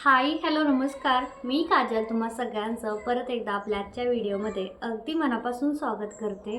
Hi hello नमस्कार. मी काजल तुम्हा सगळ्यांचं परत एकदा आपल्या आजच्या व्हिडिओमध्ये अगदी मनापासून स्वागत करते.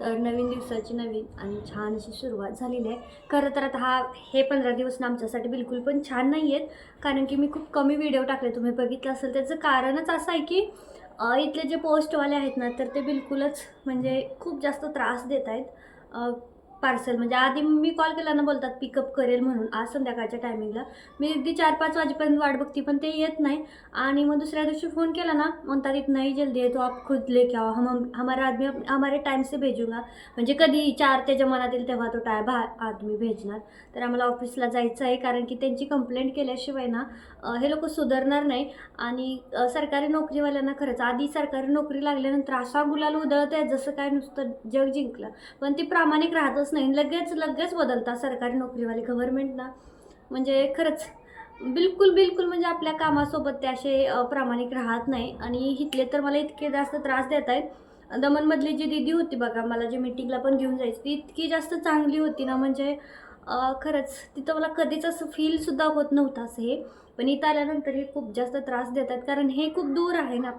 तर नवीन दिवसाची नवीन आणि छान अशी सुरुवात झालेली आहे. खरं तर आता हा हे पंधरा दिवस ना आमच्यासाठी बिलकुल पण छान नाही आहेत. कारण की मी खूप कमी व्हिडिओ टाकले. तुम्ही बघितलं असेल त्याचं कारणच असं आहे की इथले जे पोस्टवाले आहेत ना तर ते बिलकुलच म्हणजे खूप जास्त त्रास देत आहेत. पार्सल. म्हणजे आधी मी कॉल केला ना बोलतात पिकअप करेल म्हणून. आज संध्याकाळच्या टायमिंगला मी अगदी चार पाच वाजेपर्यंत वाट बघते पण ते येत नाही. आणि मग दुसऱ्या दिवशी फ़ोन केला ना म्हणतात इतना ही जल्दी आहे तो आप खुद लेके आओ. हम हमारा आदमी हमारे टाइम से भेजूंगा. म्हणजे कधी चार त्याच्या मनात येईल तेव्हा तो टाय भा आदमी भेजणार. तर आम्हाला ऑफिसला जायचं आहे कारण की त्यांची कंप्लेंट केल्याशिवाय ना हे लोक सुधारणार नाही. आणि सरकारी नोकरीवाल्यांना खरंच आधी सरकारी नोकरी लागल्यानंतर असा गुलाल उधळत आहे जसं काय नुसतं जग जिंकलं. पण ती प्रामाणिक राहतच नाही. लगेच लगेच बदलतात सरकारी नोकरीवाले गव्हर्नमेंट ना. म्हणजे खरंच बिलकुल बिलकुल म्हणजे आपल्या कामासोबत ते असे प्रामाणिक राहत नाही. आणि इथले तर मला इतके जास्त त्रास देत आहेत. दमनमधली जी दिदी होती बघा मला जे मीटिंगला पण घेऊन जायची ती इतकी जास्त चांगली होती ना. म्हणजे खरंच तिथं मला कधीच असं फीलसुद्धा होत नव्हतं असं हे. पण इथं आल्यानंतर हे खूप जास्त त्रास देतात कारण हे खूप दूर आहे ना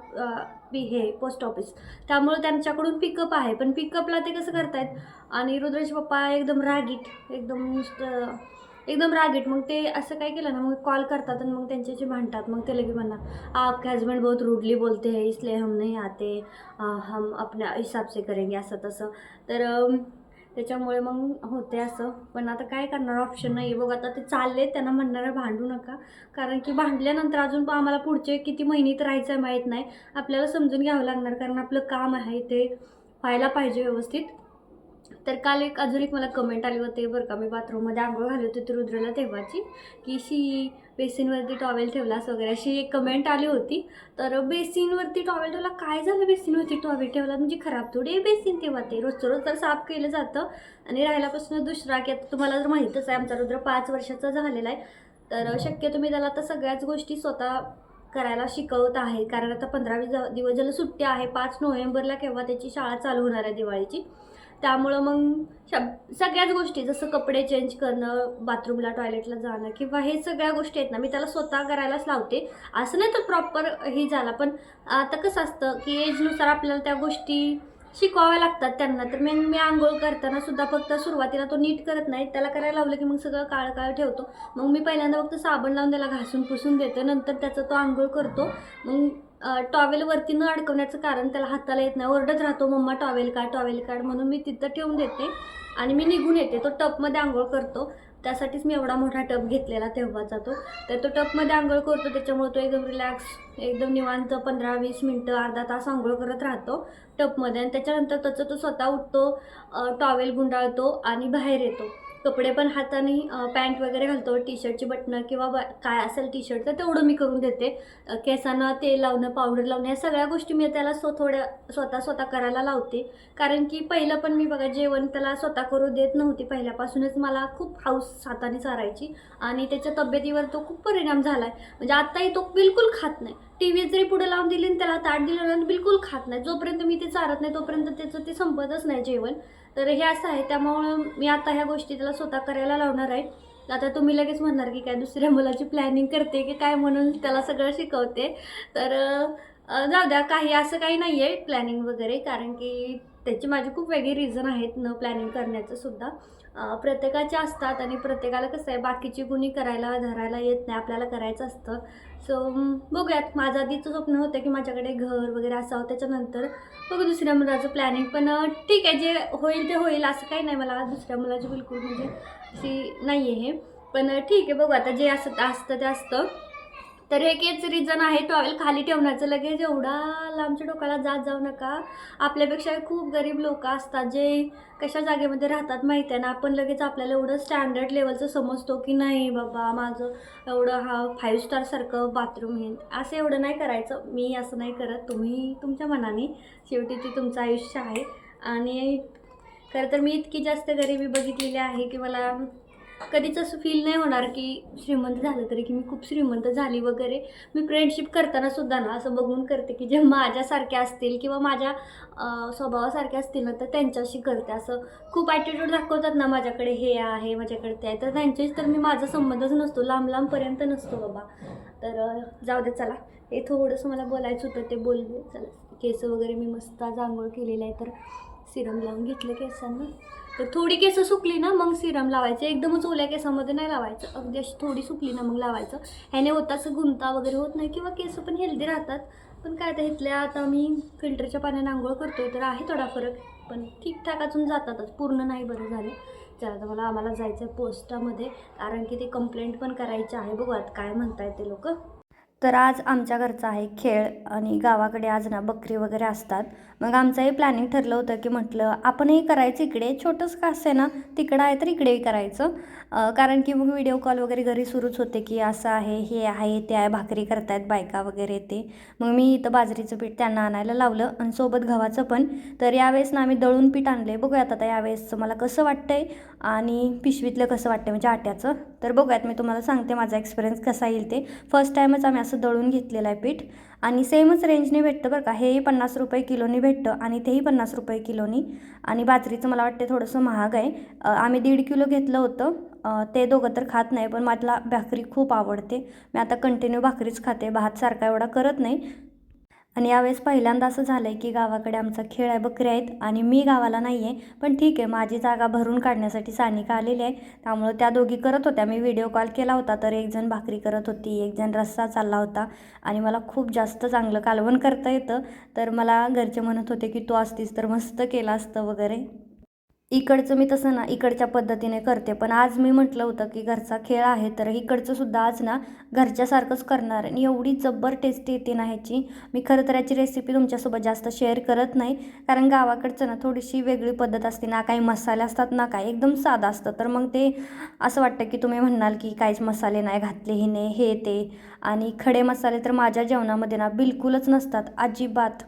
पी हे पोस्ट ऑफिस त्यामुळे त्यांच्याकडून पिकअप आहे पण पिकअपला ते कसं करतायत? आणि रुद्रेश पप्पा एकदम रागीट एकदम नुसतं एकदम रागीट. मग ते असं काय केलं ना मग कॉल करतात आणि मग त्यांच्याशी भांडतात. मग ते लगे म्हणा आपके हस्बैंड बहुत रूडली बोलते हैं इसलिए हम नहीं आते हम अपने हिसाब से करेंगे असं तसं तर त्याच्यामुळे मग होते असं. पण आता काय करणार? ऑप्शन नाही आहे बघ आता ते चालले त्यांना म्हणणार भांडू नका. कारण की भांडल्यानंतर अजून पण आम्हाला पुढचे किती महिन्यात राहायचं आहे माहीत नाही. आपल्याला समजून घ्यावं लागणार कारण आपलं काम आहे ते व्हायला पाहिजे व्यवस्थित. तर काल एक अजून एक मला कमेंट आली होती बरं का. मी बाथरूममध्ये आंघोळ घालत होती रुद्रला तेव्हाची की शी बेसिनवरती टॉवेल ठेवलास वगैरे अशी एक कमेंट आली होती. तर बेसिनवरती टॉवेल ठेवला. काय झालं बेसिनवरती टॉवेल ठेवला म्हणजे खराब थोडी बेसिन तेव्हा ते. रोजचं रोज तर साफ केलं जातं. आणि राहिल्यापासून दुसरा की आता तुम्हाला जर माहीतच आहे आमचा रुद्र पाच वर्षाचा झालेला आहे. तर शक्यतो मी त्याला आता सगळ्याच गोष्टी स्वतः करायला शिकवत आहे. कारण आता पंधरा वीस दिवस ज्याला सुट्टी आहे पाच नोव्हेंबरला केव्हा त्याची शाळा चालू होणार आहे दिवाळीची. त्यामुळं मग सगळ्याच गोष्टी जसं कपडे चेंज करणं बाथरूमला टॉयलेटला जाणं किंवा हे सगळ्या गोष्टी आहेत ना मी त्याला स्वतः करायलाच लावते. असं नाही तर प्रॉपर हे झाला. पण आता कसं असतं की एजनुसार आपल्याला त्या गोष्टी शिकवाव्या लागतात त्यांना. तर मी मी आंघोळ करताना सुद्धा फक्त सुरुवातीला तो नीट करत नाही. त्याला करायला लावलं की मग सगळं काळं काळ ठेवतो. मग मी पहिल्यांदा फक्त साबण लावून त्याला घासून पुसून देते. नंतर त्याचा तो आंघोळ करतो. मग टॉवेल वरती न अडकवण्याचं कारण त्याला हाताला येत नाही. ओरडत राहतो मम्मा टॉवेल काढ टॉवेल काढ म्हणून मी तिथं ठेवून देते आणि मी निघून येते. तो टपमध्ये आंघोळ करतो. त्यासाठीच मी एवढा मोठा टप घेतलेला तेव्हाचा तो. तर तो टपमध्ये आंघोळ करतो. त्याच्यामुळे तो एकदम रिलॅक्स एकदम निवांत पंधरा वीस मिनटं अर्धा तास आंघोळ करत राहतो टपमध्ये. आणि त्याच्यानंतर त्याचं तो स्वतः उठतो टॉवेल गुंडाळतो आणि बाहेर येतो. कपडे पण हाताने पॅन्ट वगैरे घालतो टी शर्टची बटणं किंवा ब काय असेल टी शर्ट तर तेवढं मी करून देते. केसांना तेल लावणं पावडर लावणं या सगळ्या गोष्टी मी त्याला स्व थोड्या स्वतः स्वतः करायला लावते. कारण की पहिलं पण मी बघा जेवण त्याला स्वतः करू देत नव्हती. पहिल्यापासूनच मला खूप हाऊस हाताने चारायची आणि त्याच्या तब्येतीवर तो खूप परिणाम झाला आहे म्हणजे आत्ताही तो बिलकुल खात नाही. टी व्ही जरी पुढे लावून दिली आणि त्याला ताट दिलं बिलकुल खात नाही. जोपर्यंत मी ते चारत नाही तोपर्यंत त्याचं ते संपतच नाही जेवण. तर हे असं आहे त्यामुळं मी आता ह्या गोष्टी त्याला स्वतः करायला लावणार आहे. आता तुम्ही लगेच म्हणणार की काय दुसऱ्या मुलाची प्लॅनिंग करते की काय म्हणून त्याला सगळं शिकवते. तर जाऊ द्या काही असं काही नाही आहे प्लॅनिंग वगैरे कारण की त्याची माझी खूप वेगळी रिझन आहेत न प्लॅनिंग करण्याचं सुद्धा. प्रत्येकाचे असतात आणि प्रत्येकाला कसं आहे बाकीची कुणी करायला धरायला येत नाही आपल्याला करायचं असतं. सो बघूयात. माझं आधीचं स्वप्न होतं की माझ्याकडे घर वगैरे असावं त्याच्यानंतर बघू दुसऱ्या मुलाचं प्लॅनिंग पण ठीक आहे जे होईल ते होईल असं काही नाही मला दुसऱ्या मुलाची बिलकुल म्हणजे अशी नाही आहे हे. पण ठीक आहे बघू आता जे असं असतं ते असतं. तर हे केच रिझन आहे टॉवेल खाली ठेवण्याचं. लगेच एवढा लांबच्या डोक्याला जात जाऊ नका. आपल्यापेक्षा खूप गरीब लोक असतात जे कशा जागेमध्ये राहतात माहिती आहे ना? आपण लगेच आपल्याला एवढं स्टँडर्ड लेवलचं समजतो की नाही बाबा माझं एवढं हा फाईव्ह स्टारसारखं बाथरूम आहे. असं एवढं नाही करायचं. मी असं नाही करत. तुम्ही तुमच्या मनाने शेवटी ते तुमचं आयुष्य आहे. आणि खरं तर मी इतकी जास्त गरिबी बघितलेली आहे की मला कधीच असं फील नाही होणार की श्रीमंत झालं तरी की मी खूप श्रीमंत झाली वगैरे. मी फ्रेंडशिप करताना सुद्धा ना असं बघून करते की जे माझ्यासारख्या असतील किंवा माझ्या स्वभावासारख्या असतील ना तर त्यांच्याशी करते. असं खूप ॲटिट्यूड दाखवतात ना माझ्याकडे हे आहे माझ्याकडे ते आहे. तर त्यांच्याशी तर मी माझा संबंधच नसतो लांब लांबपर्यंत नसतो बाबा. तर जाऊ दे चला. हे थोडंसं मला बोलायचं होतं ते बोलले. चला केस वगैरे मी मस्त आज आंघोळ केलेलं आहे. तर सिरम लावून घेतलं केसांना. तर थोडी केस सुकली ना मग सिरम लावायचं. एकदमच ओल्या केसामध्ये नाही लावायचं. अगदी अशी थोडी सुकली ना मग लावायचं. ह्याने होत असं गुंता वगैरे होत नाही किंवा केस पण हेल्दी राहतात. पण काय तर इथल्या आता मी फिल्टरच्या पाण्याने आंघोळ करतोय तर आहे थोडा फरक. पण ठीकठाक अजून जातातच. पूर्ण नाही बरं झालं. चला तर मला आम्हाला जायचं आहे पोस्टामध्ये कारण की ते कंप्लेंट पण करायची आहे. बघू आता काय म्हणताय ते लोक. तर आज आमच्या घरचा आहे खेळ आणि गावाकडे आज ना बकरी वगैरे असतात. मग आमचंही प्लॅनिंग ठरलं होतं की म्हटलं आपणही करायचं इकडे छोटंसं का असे ना तिकडं आहे तर इकडेही करायचं. कारण की मग व्हिडिओ कॉल वगैरे घरी सुरूच होते की असं आहे हे आहे ते आहे भाकरी करतायत बायका वगैरे ते. मग मी इथं बाजरीचं पीठ त्यांना आणायला लावलं आणि सोबत गव्हाचं पण. तर यावेळेस ना आम्ही दळून पीठ आणले बघूयात आता यावेळेसचं मला कसं वाटतंय आणि पिशवीतलं कसं वाटतं म्हणजे आट्याचं. तर बघूयात मी तुम्हाला सांगते माझा एक्सपिरियन्स कसा येईल ते. फर्स्ट टाईमच आम्ही असं दळून घेतलेलं आहे पीठ. आणि सेमच रेंजने भेटतं बरं का. हेही पन्नास रुपये किलोनी भेटतं आणि तेही पन्नास रुपये किलोनी. आणि बाजरीचं मला वाटते थोडंसं महाग आहे. आम्ही दीड किलो घेतलं होतं. ते दोघं तर खात नाही पण मला भाकरी खूप आवडते. मी आता कंटिन्यू भाकरीच खाते. भात सारखा एवढा करत नाही. आणि यावेळेस पहिल्यांदा असं झालं आहे की गावाकडे आमचा खेळ आहे बकऱ्या आहेत आणि मी गावाला नाही आहे पण ठीक आहे माझी जागा भरून काढण्यासाठी सानिका आलेली आहे. त्यामुळं त्या दोघी करत होत्या. मी व्हिडिओ कॉल केला होता तर एक जण भाकरी करत होती एक जण रस्सा चालला होता आणि मला खूप जास्त चांगलं कालवण करता येतं. तर मला घरचे म्हणत होते की तू असतीस तर मस्त केलं असतं वगैरे. इकडचं मी तसं ना इकडच्या पद्धतीने करते. पण आज मी म्हटलं होतं की घरचा खेळ आहे तर इकडचं सुद्धा आज ना घरच्यासारखंच करणार. आणि एवढी जब्बर टेस्टी येते ना ह्याची. मी खरं तर याची रेसिपी तुमच्यासोबत जास्त शेअर करत नाही. कारण गावाकडचं ना थोडीशी वेगळी पद्धत असते ना काही मसाले असतात ना काय एकदम साधं असतं. तर मग ते असं वाटतं की तुम्ही म्हणाल की काहीच मसाले नाही घातले हिने हे ते. आणि खडे मसाले तर माझ्या जेवणामध्ये ना बिलकुलच नसतात. अजिबात.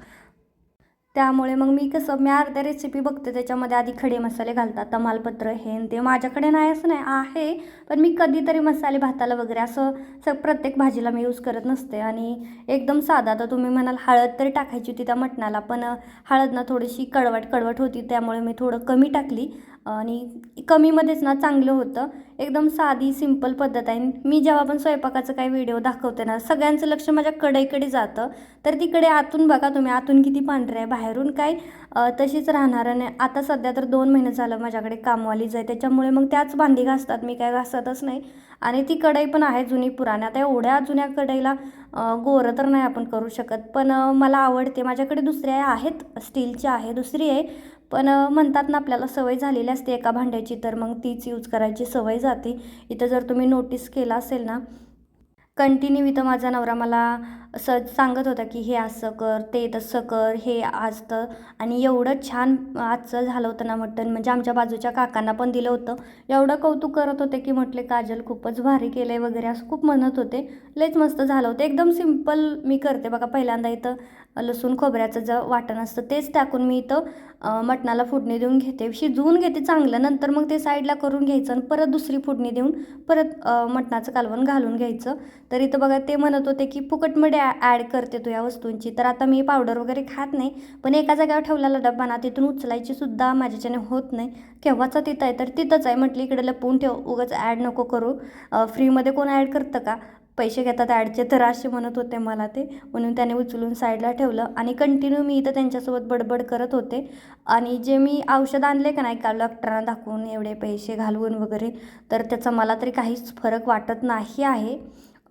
त्यामुळे मग मी कसं मी अर्ध्या रेसिपी बघते त्याच्यामध्ये आधी खडे मसाले घालतात तमालपत्र हे ते. माझ्याकडे नाही असं नाही आहे पण मी कधीतरी मसाले भाताला वगैरे असं स प्रत्येक भाजीला मी यूज करत नसते. आणि एकदम साधा तर तुम्ही म्हणाल हळद तरी टाकायची होती त्या मटणाला पण हळद ना थोडीशी कडवट कडवट होती त्यामुळे मी थोडं कमी टाकली. आणि कमीमध्येच ना चांगलं होतं. एकदम साधी सिंपल पद्धत आहे. मी जेव्हा पण स्वयंपाकाचं काही व्हिडिओ दाखवते ना सगळ्यांचं लक्ष माझ्या कढईकडे जातं. तर तिकडे आतून बघा तुम्ही आतून किती पांढरे आहे बाहेरून काय तशीच राहणार. आणि आता सध्या तर दोन महिने झालं माझ्याकडे कामवालीच आहे त्याच्यामुळे मग त्याच भांडी घासतात. मी काय घासतच नाही. आणि ती कढई पण आहे जुनी पुराणी. आता एवढ्या जुन्या कढईला गोरं तर नाही आपण करू शकत. पण मला आवडते. माझ्याकडे दुसऱ्या आहेत स्टीलची आहे दुसरी आहे. पण म्हणतात ना आपल्याला सवय झालेली असते एका भांड्याची तर मग तीच यूज करायची सवय जाते. इथं जर तुम्ही नोटीस केला असेल ना कंटिन्यू इथं माझा नवरा मला असं सांगत होता की हे असं कर ते तसं कर हे असतं आणि एवढं छान आजचं झालं होतं ना मटण म्हणजे आमच्या बाजूच्या काकांना पण दिलं होतं. एवढं कौतुक करत होते की म्हटले काजल खूपच भारी केलं आहे वगैरे असं खूप म्हणत होते. लयच मस्त झालं होतं. एकदम सिंपल मी करते बघा पहिल्यांदा इथं लसूण खोबऱ्याचं जर वाटण असतं तेच टाकून मी इथं मटणाला फोडणी देऊन घेते. शिजवून घेते चांगलं नंतर मग ते साईडला करून घ्यायचं आणि परत दुसरी फोडणी देऊन परत मटणाचं कालवण घालून घ्यायचं. तर इथं बघा ते म्हणत होते की फुकटमध्ये ॲड करते तू या वस्तूंची. तर आता मी पावडर वगैरे खात नाही पण एका जागेवर ठेवलेला डब्बा ना तिथून उचलायची सुद्धा माझ्याच्याने होत नाही. केव्हाचा तिथं आहे? तर तिथंच आहे म्हटलं इकडे लपवून ठेव उगाच ॲड नको करू. फ्रीमध्ये कोण ॲड करतं का? पैसे घेतात ॲडचे तर असे म्हणत होते मला ते. म्हणून त्याने उचलून साईडला ठेवलं आणि कंटिन्यू मी इथं त्यांच्यासोबत बडबड करत होते. आणि जे मी औषध आणले का नाही का डॉक्टरांना दाखवून एवढे पैसे घालवून वगैरे तर त्याचा मला तरी काहीच फरक वाटत नाही आहे.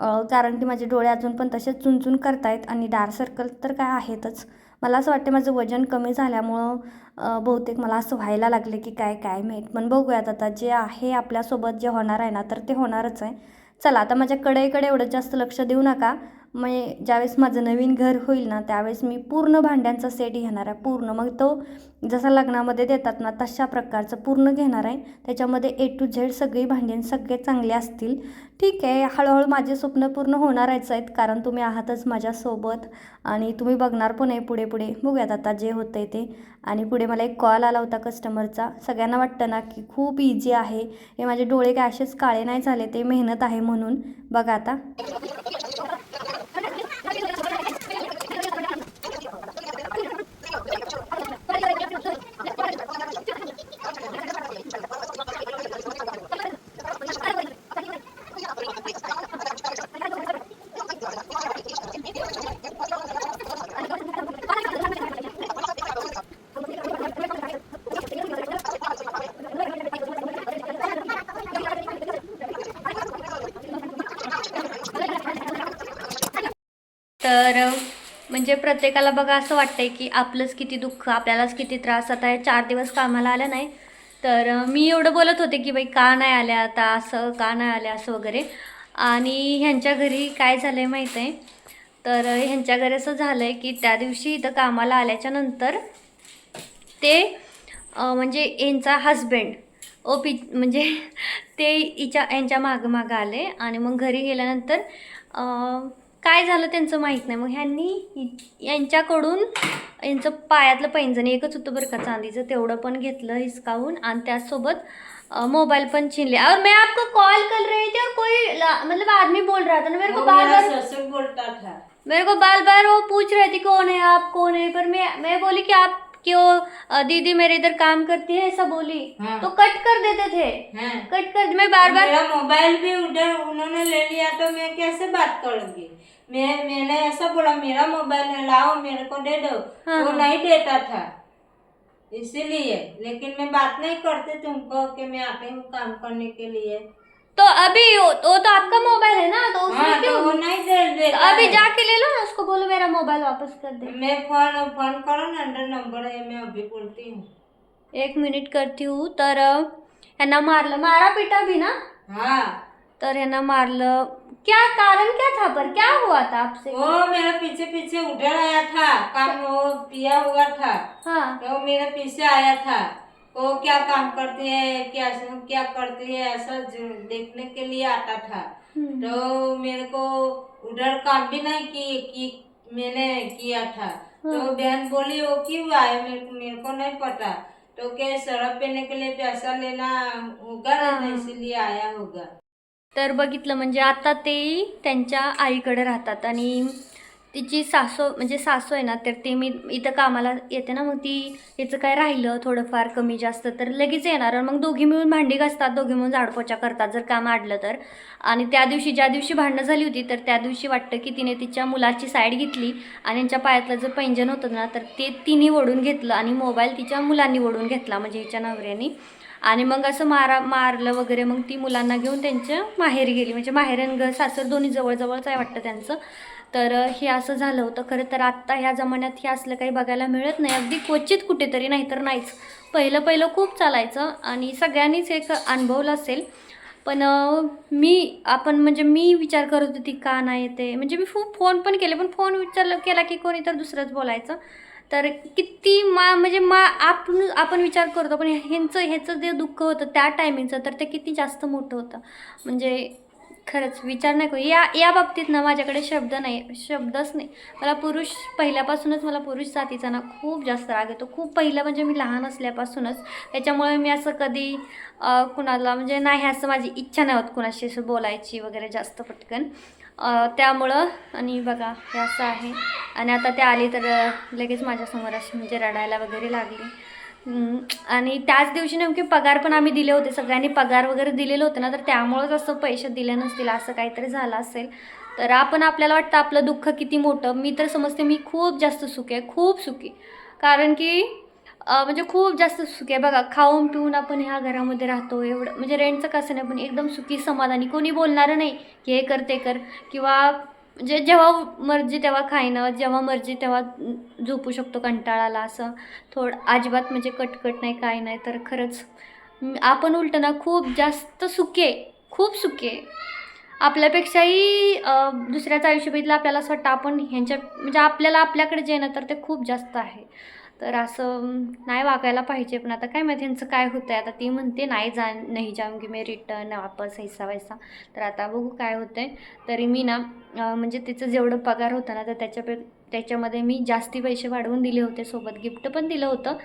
कारण की माझे डोळे अजून पण तसेच चुनचुन करतायत आणि डार्क सर्कल तर काय आहेतच. मला असं वाटतं माझं वजन कमी झाल्यामुळं बहुतेक मला असं व्हायला लागले की काय काय माहीत. पण बघूयात आता जे आहे आपल्यासोबत जे होणार आहे ना तर ते होणारच आहे. चला आता माझ्या कडेकडे एवढं जास्त लक्ष देऊ नका. म्हणजे ज्यावेळेस माझं नवीन घर होईल ना त्यावेळेस मी पूर्ण भांड्यांचा सेट घेणार आहे पूर्ण. मग तो जसा लग्नामध्ये देतात ना तशा प्रकारचं पूर्ण घेणार आहे. त्याच्यामध्ये ए टू झेड सगळी भांडी सगळे चांगले असतील. ठीक आहे हळूहळू माझे स्वप्न पूर्ण होणारच आहेत कारण तुम्ही आहातच माझ्यासोबत. आणि तुम्ही बघणार पण आहे पुढे पुढे. बघूयात आता जे होतं आहे ते. आणि पुढे मला एक कॉल आला होता कस्टमरचा सगळ्यांना वाटतं ना की खूप इझी आहे. हे माझे डोळे काय असेच काळे नाही झाले ते मेहनत आहे म्हणून. बघा आता. तर म्हणजे प्रत्येकाला बघा असं वाटतंय की आपलंच किती दुःख आपल्यालाच किती त्रास. आता हे चार दिवस कामाला आल्या नाही तर मी एवढं बोलत होते की बाई का नाही आल्या आता असं का नाही आल्या असं वगैरे. आणि ह्यांच्या घरी काय झालं आहे माहीत आहे तर ह्यांच्या घरी असं झालं आहे की त्या दिवशी इथं कामाला आल्याच्यानंतर ते म्हणजे यांचा हजबंड ओ पी म्हणजे ते हिच्या यांच्या मागं मागं आले. आणि मग घरी गेल्यानंतर काय झालं त्यांचं माहीत नाही. मग ह्यांनी यांच्याकडून यांचं पायातलं पैंजण एकच होतं बरं का चांदीचं. तेवढं पण घेतलं हिसकावून आणि त्याचसोबत मोबाईल पण छीन लिया और मैं आपको कॉल कर रही थी और कोई मतलब आदमी बोल रहा था ना मेरे को बार बार बोलता था। मेरे को बार बार वो पूछ रहे थे कौन है आप कौन है? पर मैं मैं बोली कि आप क्यों अ, दीदी मेरे इधर काम करती है ऐसा बोली हाँ। तो कट कर देते थे हैं? कट कर मैं बार बार मेरा मोबाइल भी उधर उन्होंने ले लिया तो मैं कैसे बात करूँगी मैं मैंने ऐसा बोला मेरा मोबाइल है लाओ मेरे को दे दो हाँ, वो हाँ। नहीं देता था इसीलिए लेकिन मैं बात नहीं करती तुमको कि मैं आती हूँ काम करने के लिए तो अभी वो, वो तो आपका मोबाइल है ना तो उसमें हाँ क्यों? तो वो नहीं दे तो अभी जाके ले लो ना उसको बोलो मेरा मोबाइल वापस कर दे। मैं फ़ोन फ़ोन करो ना अंडर नंबर है मैं अभी बोलती हूँ। एक मिनिट करती हूँ तर यांना मारलं मारा पिटा भी ना? हाँ। तर यांना मारलं क्या कारण क्या था पर? क्या हुआ था आपसे? वो मेरे पीछे पीछे उधर आया था काम वो पिया हुआ था। हाँ। तो मेरे पीछे आया था। वो क्या काम करती है क्या क्या करती है ऐसा देखने के लिए आता था। तो मेरे को उधर काम भी नहीं की, की मैंने किया था। तो। बहन बोली वो क्यों आए? मेरे को मेरे को नहीं पता। तो क्या शराब पीने के लिए पैसा लेना होगा ना इसीलिए आया होगा। तर बघितलं म्हणजे आता ते त्यांच्या आईकडे राहतात आणि तिची सासू म्हणजे सासू आहे ना तर ते मी इथं कामाला येते ना मग ती तिचं काय राहिलं थोडंफार कमी जास्त तर लगेच येणार आणि मग दोघी मिळून भांडी घासतात दोघी मिळून झाडपोचा करतात जर काम आडलं तर. आणि त्या दिवशी ज्या दिवशी भांडणं झाली होती तर त्या दिवशी वाटतं की तिने तिच्या मुलाची साईड घेतली आणि त्यांच्या पायातलं जर पैंजन होतं ना तर ते तिने ओढून घेतलं आणि मोबाईल तिच्या मुलांनी ओढून घेतला म्हणजे हिच्या नवऱ्यानी. आणि मग असं मारा मारलं वगैरे मग ती मुलांना घेऊन त्यांच्या माहेरी गेली म्हणजे माहेर आणि घर सासर दोन्ही जवळजवळच आहे वाटतं त्यांचं. तर हे असं झालं होतं. खरं तर आत्ता ह्या जमान्यात हे असलं काही बघायला मिळत नाही. अगदी क्वचित कुठेतरी नाहीतर नाहीच. पहिलं पहिलं खूप चालायचं आणि सगळ्यांनीच एक अनुभवलं असेल. पण मी आपण म्हणजे मी विचार करत होती का नाही येते म्हणजे मी खूप फोन पण केले पण फोन विचारलं केला की कोणी तर दुसरंच बोलायचं. तर किती मा म्हणजे मा आपण आपण विचार करतो पण ह्यांचं ह्याचं जे दुःख होतं त्या टायमिंगचं तर ते किती जास्त मोठं होतं. म्हणजे खरंच विचार नाही करू या या बाबतीत ना माझ्याकडे शब्द नाही शब्दच नाही. मला पुरुष पहिल्यापासूनच मला पुरुष जातीचा ना खूप जास्त राग येतो. खूप पहिलं म्हणजे मी लहान असल्यापासूनच. त्याच्यामुळे मी असं कधी कुणाला म्हणजे नाही असं माझी इच्छा नाही होत कुणाशी असं बोलायची वगैरे जास्त पटकन. त्यामुळं आणि बघा हे असं आहे. आणि आता ते आली तर लगेच माझ्यासमोर अशी म्हणजे रडायला वगैरे लागली. आणि त्याच दिवशी नेमके पगार पण आम्ही दिले होते. सगळ्यांनी पगार वगैरे दिलेले होतं ना तर त्यामुळंच असं पैसे दिले नसतील असं काहीतरी झालं असेल. तर आपण आपल्याला वाटतं आपलं दुःख किती मोठं. मी तर समजते मी खूप जास्त सुखी आहे खूप सुखी. कारण की म्हणजे खूप जास्त सुखी आहे. बघा खाऊन पिऊन आपण ह्या घरामध्ये राहतो एवढं म्हणजे रेंटचं कसं नाही पण एकदम सुखी समाधानी. कोणी बोलणारं नाही की हे कर ते कर. किंवा म्हणजे जेव्हा मर्जी तेव्हा खायनं जेव्हा मर्जी तेव्हा झोपू शकतो कंटाळाला असं. थोडं अजिबात म्हणजे कटकट नाही काय नाही तर खरंच आपण उलटं ना खूप जास्त सुखी आहे खूप सुखी आहे. आपल्यापेक्षाही दुसऱ्याचं आयुष्य बघितलं आपल्याला असं वाटतं आपण ह्यांच्या म्हणजे आपल्याला आपल्याकडे जे ना तर ते खूप जास्त आहे. तर असं नाही वागायला पाहिजे. पण आता काय माहिती यांचं काय होतं आहे आता ती म्हणते नाही जा नाही जाऊंगी मी रिटर्न वापस हैसा वैसा. तर आता बघू काय होतं आहे तरी मी ना म्हणजे तिचं जेवढं पगार होतं ना तर त्याच्यापे त्याच्यामध्ये मी जास्ती पैसे वाढवून दिले होते. सोबत गिफ्ट पण दिलं होतं.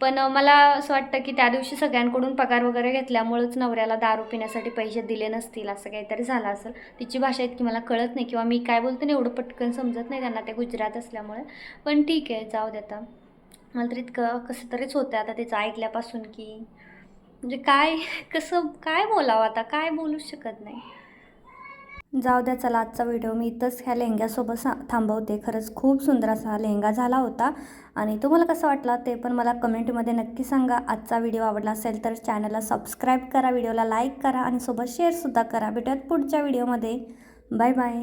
पण मला असं वाटतं की त्या दिवशी सगळ्यांकडून पगार वगैरे घेतल्यामुळंच नवऱ्याला दारू पिण्यासाठी पैसे दिले नसतील असं काहीतरी झालं असेल. तिची भाषा इतकी मला कळत नाही किंवा मी काय बोलते ना एवढं पटकन समजत नाही त्यांना ते गुजरात असल्यामुळे. पण ठीक आहे जाऊ देता मला तर इतकं कसं तरीच होतं आता तिचं ऐकल्यापासून की. म्हणजे काय कसं काय बोलावं आता? काय बोलूच शकत नाही. जाऊ द्या चला आजचा व्हिडिओ मी इथंच ह्या लेहंग्यासोबत सा थांबवते. खरंच खूप सुंदर असा लेहंगा झाला होता. आणि तुम्हाला कसं वाटला ते पण मला कमेंटमध्ये नक्की सांगा. आजचा व्हिडिओ आवडला असेल तर चॅनलला सबस्क्राईब करा व्हिडिओला लाईक करा आणि सोबत शेअरसुद्धा करा. भेटूयात पुढच्या व्हिडिओमध्ये. Bye bye.